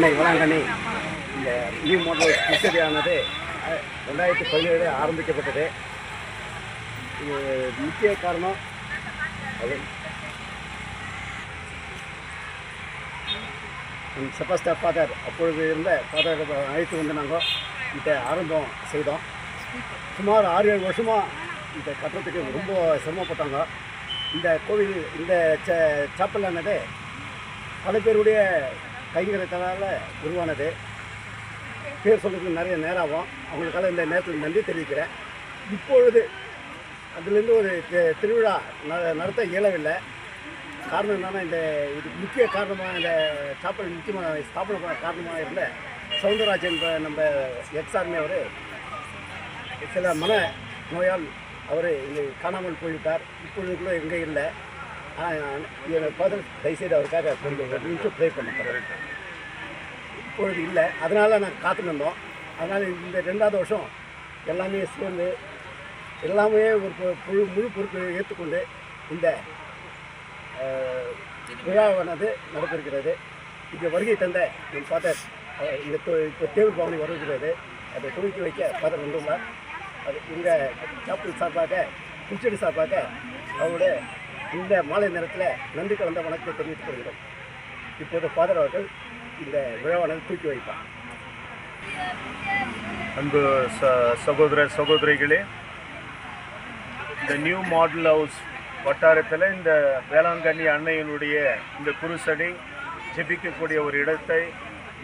அன்னை வேளாங்கண்ணி இந்த new model கிருஷ்ணகிரியானது ரெண்டாயிரத்தி பதினேழு ஆரம்பிக்கப்பட்டது. இது முக்கிய காரணம் அது செபஸ்டர் ஃபாதர் அப்பொழுது இருந்த ஃபாதர் அழைத்து வந்து நாங்கள் இதை ஆரம்பம் செய்தோம். சுமார் ஆறு ஏழு வருஷமாக இந்த கட்டுறதுக்கு ரொம்ப சிரமப்பட்டாங்க. இந்த கோவில் இந்த ச சாப்பலானது பல பேருடைய கைங்கிறதுனால உருவானது. பேர் சொல்கிறதுக்கு நிறைய நேரம் ஆகும் அவங்களுக்காக இந்த நேரத்தில் நன்றி தெரிவிக்கிறேன். இப்பொழுது அதுலேருந்து ஒரு திருவிழா ந- நடத்த இயலவில்லை. காரணம் என்னென்னா இந்த இது முக்கிய காரணமாக இந்த சாப்பல் முக்கியமான ஸ்தாபன காரணமாக இருந்த சவுந்தரராஜன் நம்ம நம்ம எக்ஸார்மி அவர் சில மன நோயால் அவர் இங்கே காணாமல் போய்விட்டார். இப்பொழுது கூட எங்கே இல்லை. எங்கள் ஃபாதர் தயவுசெய்து அவருக்காக கொஞ்சம் ஒரு நிமிஷம் ப்ரே பண்ண இப்பொழுது இல்லை அதனால் நாங்கள் காத்துட்டு இருந்தோம் அதனால் இந்த ரெண்டாவது வருஷம் எல்லாமே சேர்ந்து எல்லாமே ஒரு முழு முழு பொறுப்பு ஏற்றுக்கொண்டு இந்த விழாவானது நடைபெறுகிறது இங்கே வருகை தந்த என் ஃபாதர் இந்த இப்போ தேவர் பவனி வருகிறது அதை துவக்கி வைக்க ஃபாதர் வந்துள்ளார் அது எங்கள் சாப்பிள் சார்பாக குச்சடி சார்பாக அவருடைய இந்த மாலை நேரத்தில் நன்றி கலந்த வணக்கத்தை தெரிவித்துக் கொள்கிறோம். இப்போது ஃபாதர் அவர்கள் இந்த விழாவானது தூக்கி வைப்பார். அன்பு ச சகோதர சகோதரிகளே இந்த நியூ மாடல் ஹவுஸ் வட்டாரத்தில் இந்த வேளாங்கண்ணி அன்னையினுடைய இந்த குருசடி ஜெபிக்கக்கூடிய ஒரு இடத்தை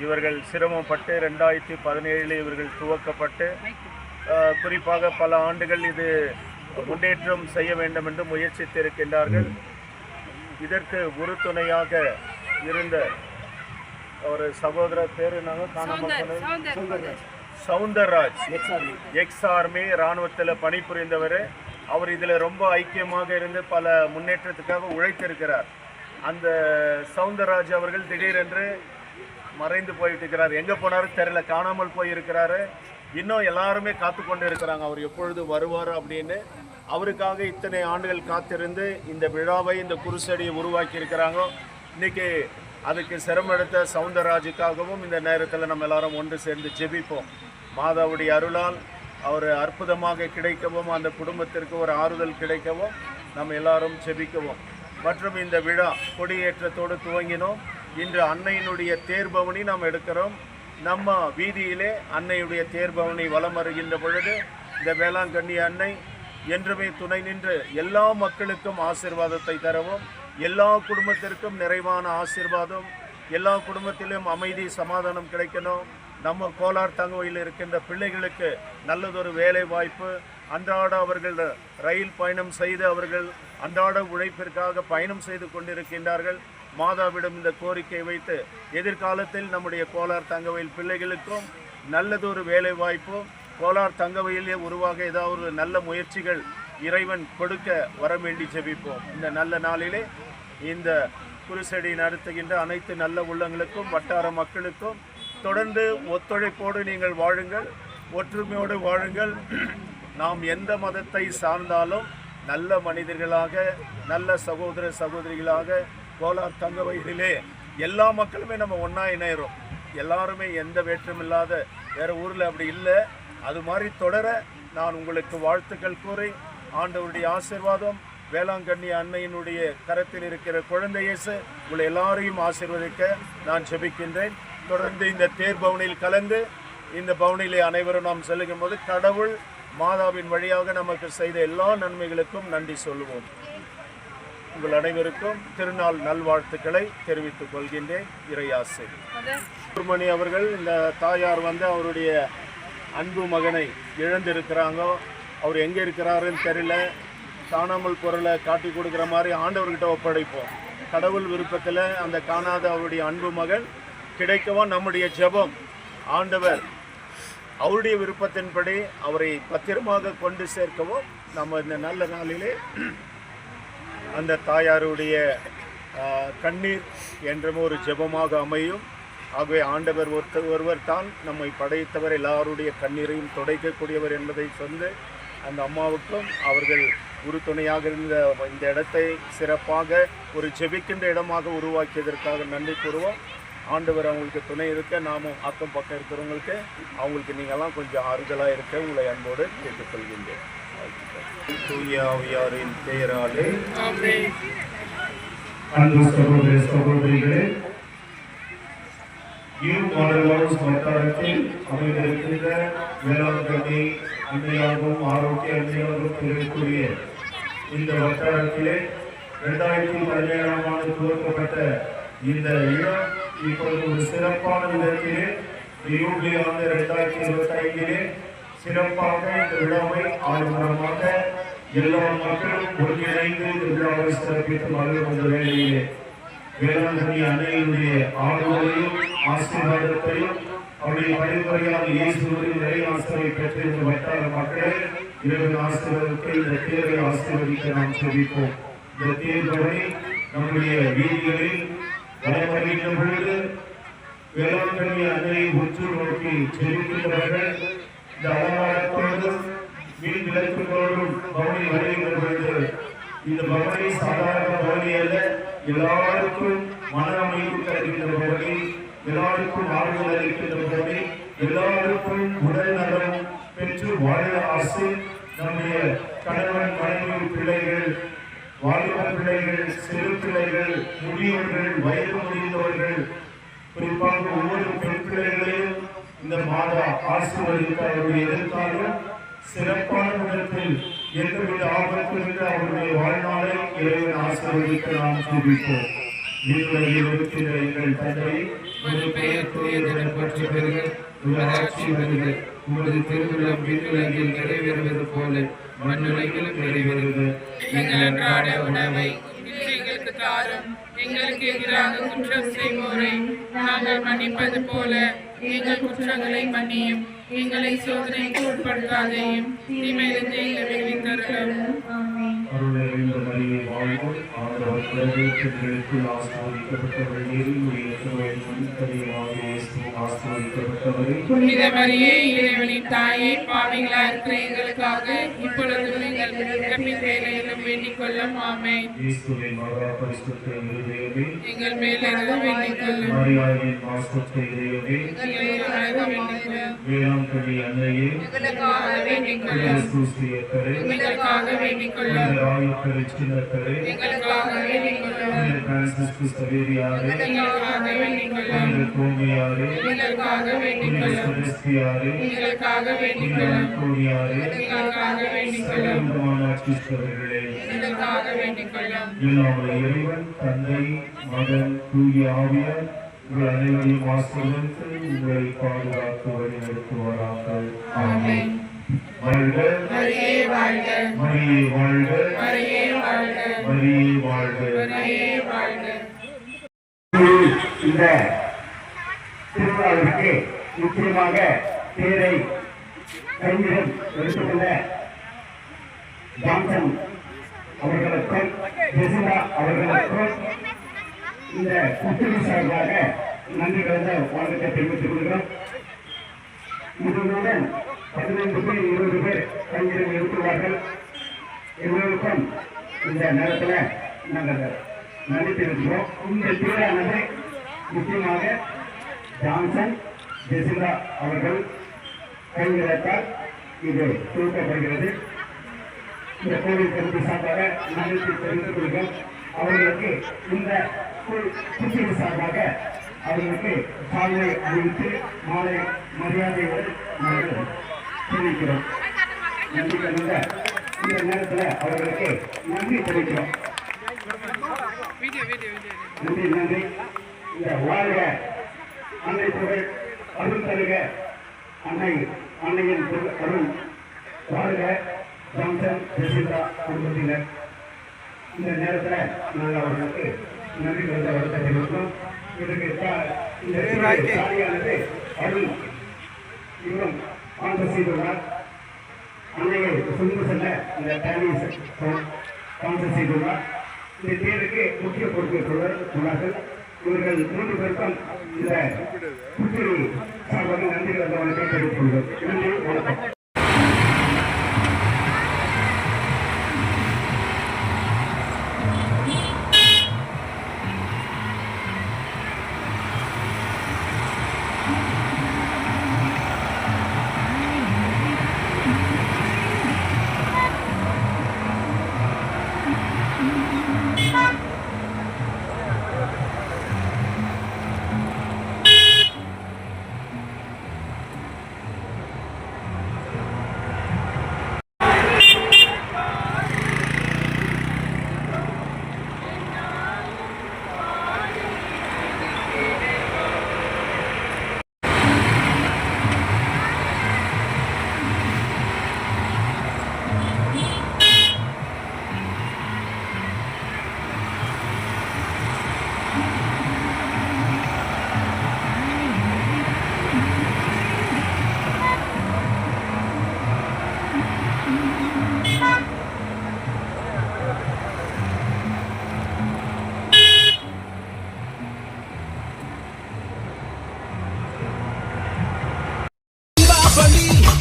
இவர்கள் சிரமப்பட்டு ரெண்டாயிரத்தி பதினேழில் இவர்கள் துவக்கப்பட்டு குறிப்பாக பல ஆண்டுகள் இது முன்னேற்றம் செய்ய வேண்டும் என்று முயற்சித்திருக்கின்றார்கள். இதற்கு உறுதுணையாக இருந்த ஒரு சகோதரர் பேர் நாங்கள். சவுந்தரராஜ். எக்ஸ் ஆர்மி இராணுவத்தில் பணிபுரிந்தவர். அவர் இதில் ரொம்ப ஐக்கியமாக இருந்து பல முன்னேற்றத்துக்காக உழைத்திருக்கிறார். அந்த சவுந்தரராஜ் அவர்கள் திடீரென்று மறைந்து போயிட்டு இருக்கிறார் எங்கே போனாரு தெரியல. காணாமல் போயிருக்கிறாரு. இன்னும் எல்லாருமே காத்து கொண்டு இருக்கிறாங்க. அவர் எப்பொழுது வருவார் அப்படின்னு அவருக்காக இத்தனை ஆண்டுகள் காத்திருந்து இந்த விழாவை இந்த குருசடியை உருவாக்கி இருக்கிறாங்க இன்னைக்கு அதுக்கு சிரமெடுத்த சவுந்தரராஜுக்காகவும் இந்த நேரத்தில் நம்ம எல்லாரும் ஒன்று சேர்ந்து ஜெபிப்போம். மாதாவுடைய அருளால் அவர் அற்புதமாக கிடைக்கவும் அந்த குடும்பத்திற்கு ஒரு ஆறுதல் கிடைக்கவும் நம்ம எல்லாரும் ஜெபிக்கவும். மற்றும் இந்த விழா கொடியேற்றத்தோடு துவங்கினோம். இன்று அன்னையினுடைய தேர்பவனி நாம் எடுக்கிறோம். நம்ம வீதியிலே அன்னையுடைய தேர்பவனி வலம் வருகின்ற பொழுது இந்த வேளாங்கண்ணி அன்னை என்றுமே துணை நின்று எல்லா மக்களுக்கும் ஆசிர்வாதத்தை தரவும் எல்லா குடும்பத்திற்கும் நிறைவான ஆசீர்வாதம் எல்லா குடும்பத்திலும் அமைதி சமாதானம் கிடைக்கணும். நம்ம கோலார் தங்கோயில் இருக்கின்ற பிள்ளைகளுக்கு நல்லதொரு வேலை வாய்ப்பு. அன்றாட அவர்கள் ரயில் பயணம் செய்து அவர்கள் அன்றாட உழைப்பிற்காக பயணம் செய்து கொண்டிருக்கின்றார்கள். மாதாவிடம் இந்த கோரிக்கை வைத்து எதிர்காலத்தில் நம்முடைய கோலார் தங்கவையில் பிள்ளைகளுக்கும் நல்லதொரு வேலை வாய்ப்பும் கோலார் தங்கவையிலே உருவாக ஏதாவது ஒரு நல்ல முயற்சிகள் இறைவன் கொடுக்க வர வேண்டி ஜெபிப்போம். இந்த நல்ல நாளிலே இந்த குருசடி நடத்துகின்ற அனைத்து நல்ல உள்ளங்களுக்கும் வட்டார மக்களுக்கும் தொடர்ந்து ஒத்துழைப்போடு நீங்கள் வாழுங்கள் ஒற்றுமையோடு வாழுங்கள். நாம் எந்த மதத்தை சார்ந்தாலும் நல்ல மனிதர்களாக நல்ல சகோதர சகோதரிகளாக கோலார் தங்க வயதிலே எல்லா மக்களுமே நம்ம ஒன்றா இணையிறோம். எல்லாருமே எந்த வேற்றமில்லாத வேறு ஊரில் அப்படி இல்லை. அது மாதிரி தொடர நான் உங்களுக்கு வாழ்த்துக்கள் கூறி ஆண்டவருடைய ஆசீர்வாதம் வேளாங்கண்ணி அன்னையினுடைய கரத்தில் இருக்கிற குழந்தை இயேசு உங்களை எல்லாரையும் ஆசீர்வதிக்க நான் ஜெபிக்கின்றேன். தொடர்ந்து இந்த தேர் பவனில் கலந்து இந்த பவனிலே அனைவரும் நாம் செல்லும் போது கடவுள் மாதாவின் வழியாக நமக்கு செய்த எல்லா நன்மைகளுக்கும் நன்றி சொல்லுவோம். உங்கள் அனைவருக்கும் திருநாள் நல்வாழ்த்துக்களை தெரிவித்துக் கொள்கின்றேன். இறையாசை சுப்பிரமணி அவர்கள் இந்த தாயார் வந்து அவருடைய அன்பு மகனை இழந்திருக்கிறாங்க. அவர் எங்கே இருக்கிறாருன்னு தெரியல. காணாமல் பொருளை காட்டி கொடுக்குற மாதிரி ஆண்டவர்கிட்ட ஒப்படைப்போம். கடவுள் விருப்பத்தில் அந்த காணாத அவருடைய அன்பு மகன் கிடைக்கவும் நம்முடைய ஜெபம். ஆண்டவர் அவருடைய விருப்பத்தின்படி அவரை பத்திரமாக கொண்டு சேர்க்கவும் நம்ம இந்த நல்ல நாளிலே அந்த தாயாருடைய கண்ணீர் என்றும் ஒரு ஜெபமாக அமையும். ஆகவே ஆண்டவர் ஒருத்தர் ஒருவர் தான் நம்மை படைத்தவர் எல்லாருடைய கண்ணீரையும் துடைக்கக்கூடியவர் என்பதை சொல்லி அந்த அம்மாவுக்கும் அவர்கள் உறுதுணையாக இருந்த இந்த இடத்தை சிறப்பாக ஒரு செபிக்கின்ற இடமாக உருவாக்கியதற்காக நன்றி கூறுவோம். ஆண்டவர் அவங்களுக்கு துணை இருக்க நாமும் அக்கம் பக்கம் இருக்கிறவங்களுக்கு அவங்களுக்கு நீங்கள்லாம் கொஞ்சம் ஆறுதலாக இருக்க உங்களை அன்போடு கேட்டுக்கொள்கின்றேன். தூயாவியாரின் பெயராலே அன்பு சகோதர சகோதரிகளே நியூ மாடல்வாய்ஸ் வட்டாரத்தில் அமைந்திருக்கின்ற வேளாண்மை அன்னையாகவும் ஆரோக்கிய அன்னையாகவும் இருக்கக்கூடிய இந்த வட்டாரத்திலே இரண்டாயிரத்தி பதினேழாம் ஆண்டு துவக்கப்பட்ட இந்த இடம் இப்பொழுது ஒரு சிறப்பான விதத்திலே யூபி ஆண்டு இரண்டாயிரத்தி இருபத்தி ஐந்திலே சிறப்பாக இந்த விழாவை ஆளுநரமாக எல்லா மக்களும் ஒருங்கிணைந்து இந்த விழாவை சிறப்பித்து மகிழ்ந்த இந்த வேளையிலே வேளாண்மை அன்னையினுடைய ஆறுதலையும் ஆசீர்வாதத்தையும் அவருடைய பரிந்துரையால் இயேசுவின் நிறை ஆசிரியை பெற்றிருந்த வட்டார மக்களே இறைவன் ஆசீர்வதிக்க இந்த தேர்வை ஆசீர்வதிக்க நாம் செபிப்போம். இந்த தேர்தலை நம்முடைய வீதிகளில் வலம் பொழுது வேளாண்மை அன்னையை உற்று நோக்கி செலுத்துகிறவர்கள் இந்த அலங்காரத்தோடும் மீன் விளக்குகளோடும் பவனி வருகின்ற பொழுது இந்த பவனி சாதாரண பவனி அல்ல எல்லாருக்கும் மன அமைப்பு தருகின்ற பவனி எல்லாருக்கும் ஆறுதல் அளிக்கின்ற எல்லாருக்கும் உடல் நலம் பெற்று வாழ ஆசை. நம்முடைய கணவன் மனைவி பிள்ளைகள் வாலிப பிள்ளைகள் சிறு பிள்ளைகள் முதியவர்கள் வயது முடிந்தவர்கள் குறிப்பாக ஒவ்வொரு பெண் பிள்ளைகளையும் இந்த மாதா ஆசீர்வதிக்க அவருடைய எதிர்காலம் சிறப்பான விதத்தில் எந்தவித ஆபத்திலிருந்து அவருடைய வாழ்நாளை இறைவன் ஆசீர்வதிக்க நாம் ஜெபிப்போம். விண்ணுலகில் இருக்கின்ற எங்கள் தந்தை உமது பெயர் தூயதென பற்றி பெறுக உமது ஆட்சி வருக உமது திருவிழம் விண்ணுலகில் நிறைவேறுவது போல மண்ணுலகிலும் நிறைவேறுக எங்கள் அன்றாட உணவை எங்களுக்கு தாரும் எங்களுக்கு எதிராக குற்றம் செய்வோரை நாங்கள் மன்னிப்பது போல எங்கள் குற்றங்களை மன்னியும். எங்களை சோதனைக்கு உட்படுத்தாதையும் தீமையிலிருந்து எங்களை ஆசிர்வதிக்கப்பட்டவரை புனித மரியே இறைவனின் தாயே பாவிகளா இருக்கிற எங்களுக்காக இப்பொழுதும் எங்கள் இறப்பின் வேலையிலும் வேண்டிக் கொள்ளும் ஆமே எங்கள் மேலிருந்து வேண்டிக் கொள்ளும் எங்களுக்காக வேண்டிக் கொள்ளும் வேளாண் கனி அன்னையே எங்களுக்காக வேண்டிக் கொள்ளும் சூசியக்கரை எங்களுக்காக வேண்டிக் கொள்ளும் ராயக்கரை சின்னக்கரை எங்களுக்காக வேண்டிக் கொள்ளும் பிரான்சிஸ்கு சவேரியாரே எங்களுக்காக வேண்டிக் கொள்ளும் கோமியாரே எங்களுக்காக வேண்டிக் கொள்ளும் செலஸ்தியாரே எங்களுக்காக வேண்டிக் கொள்ளும் கோடியாரே எங்களுக்காக வேண்டிக் கொள்ளும் ஆட்சிஸ்தவர்களே எங்களுக்காக வேண்டிக் கொள்ளும் இல்லாமல் இறைவன் தந்தை மகன் தூய ஆவியார் உங்கள் அனைவரையும் ஆசீர்வதித்து உங்களை பாதுகாத்து வழிநடத்துவாராக ஆமென் வாழ்க மரியே வாழ்க மரியே வாழ்க மரியே வாழ்க மரியே வாழ்க மரியே வாழ்க இந்த திருவிழாவிற்கு முக்கியமாக தேரை கைவிடம் எடுத்துக்கொண்ட ஜான்சன் அவர்களுக்கும் ஜெசிலா அவர்களுக்கும் இந்த கூட்டணி சார்பாக நன்றி கலந்த வணக்கத்தை தெரிவித்துக் கொள்கிறோம். இதனுடன் பதினைந்து பேர் இருபது பேர் கைவிடம் இருக்கிறார்கள். எல்லோருக்கும் இந்த நேரத்தில் நாங்கள் நன்றி தெரிவிக்கிறோம். இந்த திருவிழானது முக்கியமாக ஜான்சன் ஜெசிந்தா அவர்கள் கைவிடத்தால் இது துவக்கப்படுகிறது இந்த கோவில் கமிட்டி சார்பாக நன்றி தெரிவித்துக் கொள்கிறோம். அவர்களுக்கு இந்த குச்சியின் சார்பாக அவர்களுக்கு சால்வை அறிவித்து மாலை மரியாதையுடன் தெரிவிக்கிறோம். நன்றி கலந்த இந்த நேரத்தில் அவர்களுக்கு நன்றி தெரிவிக்கிறோம். நன்றி நன்றி. இந்த வாழ்க அன்னை புகழ் அருள் தருக. அன்னை அன்னையின் அருள். வாழ்க ஜான்சன் ஜெசிந்தா குடும்பத்தினர். இந்த நேரத்தில் நாங்கள் அவர்களுக்கு நன்றி கலந்த வருத்தத்தை மட்டும் இதற்கு தா- அருள் இவரும் ஆண்டு செய்துள்ளார் அன்னையை சுமந்து செல்ல இந்த டேனியை ஸ்பான்சர் செய்துள்ளார் இந்த தேருக்கு முக்கிய பொறுப்பேற்றுள்ளார் உள்ளார்கள் இவர்கள் மூன்று பேருக்கும் இந்த புத்துணி சார்பாக நன்றி வந்தவர்களுக்கு தெரிவித்துக் நன்றி வணக்கம்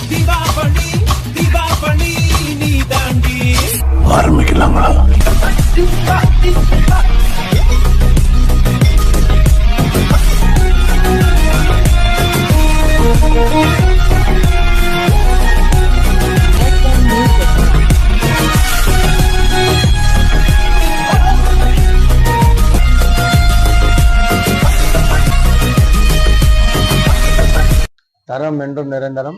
தீபாவளி தீபாவளி நீ தாண்டி. தரம் என்றும் நிரந்தரம்.